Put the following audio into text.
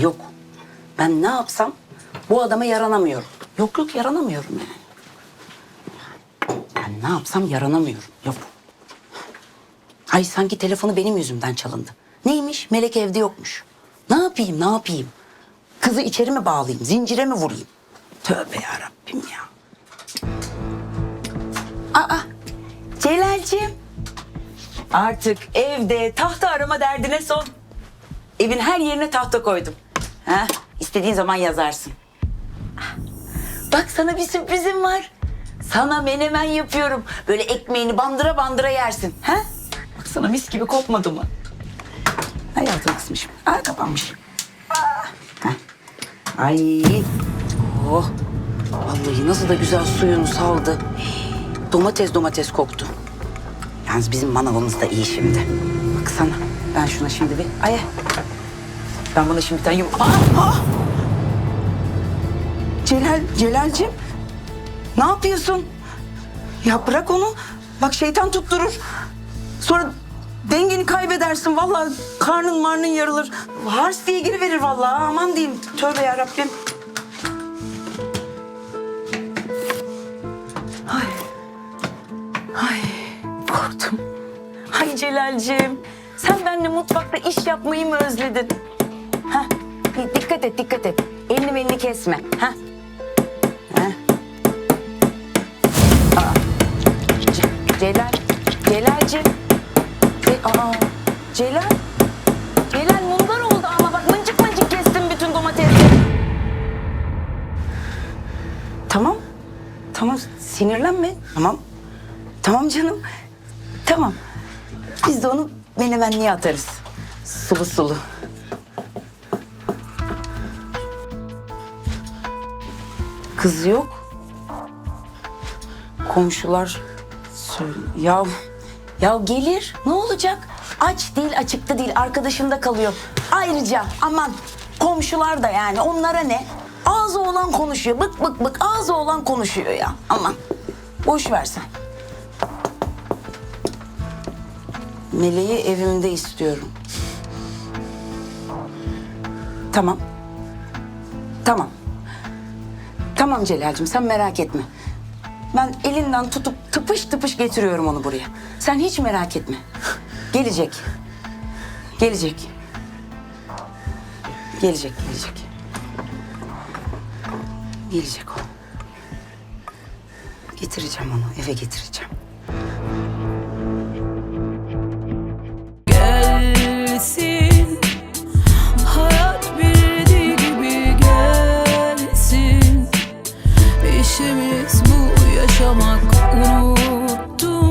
Yok. Ben ne yapsam bu adama yaranamıyorum. Yok yok yaranamıyorum yani. Ben ne yapsam yaranamıyorum. Yok. Ay sanki telefonu benim yüzümden çalındı. Neymiş? Melek evde yokmuş. Ne yapayım, ne yapayım? Kızı içeri mi bağlayayım, zincire mi vurayım? Tövbe ya Rabbim ya. Aa, Celal'cim. Artık evde tahta arama derdine son. Evin her yerine tahta koydum. Ha, istediğin zaman yazarsın. Bak sana bir sürprizim var. Sana menemen yapıyorum. Böyle ekmeğini bandıra bandıra yersin. Ha? Bak sana mis gibi kopmadı mı? Ay altını kısmışım. Aa kapanmış. Heh. Ay. Oh. Vallahi nasıl da güzel suyunu saldı. Domates domates koktu. Yalnız bizim manavımız da iyi şimdi. Baksana. Ben şuna şimdi bir... Ay. Ben buna şimdi bir tane yum... Aa, aa! Celal, Celal'cim. Ne yapıyorsun? Ya bırak onu. Bak şeytan tutturur. Sonra dengeni kaybedersin. Vallahi karnın marnın yarılır. Hars diye giriverir vallahi. Aman diyeyim. Tövbe ya Rabbim. Ay. Ay. Korktum. Ay Celal'cim. Sen benimle mutfakta iş yapmayı mı özledin? Ha? Dikkat et, dikkat et. Elini belini kesme. Ha? Ha? Aa. Ce- Celal. Celal'cim. Ce- Aa. Celal. Celal mundar oldu ama bak mıncık mıncık kestim bütün domatesleri. Tamam. Tamam sinirlenme. Tamam. Tamam canım. Tamam. Biz de onu menemenliğe atarız. Sulu sulu. Kız yok. Komşular söyle. Ya ya gelir. Ne olacak? Aç değil, açıkta değil. Arkadaşında kalıyor. Ayrıca aman komşular da yani onlara ne? Ağzı olan konuşuyor. Bık bık bık ağzı olan konuşuyor ya. Aman. Boş versen. Meleği evimde istiyorum. Tamam. Tamam. Tamam Celal'cim sen merak etme. Ben elinden tutup tıpış tıpış getiriyorum onu buraya. Sen hiç merak etme. Gelecek. Gelecek. Gelecek, gelecek. Gelecek o. Getireceğim onu, eve getireceğim. gelsin işimiz bu yaşamak unuttum.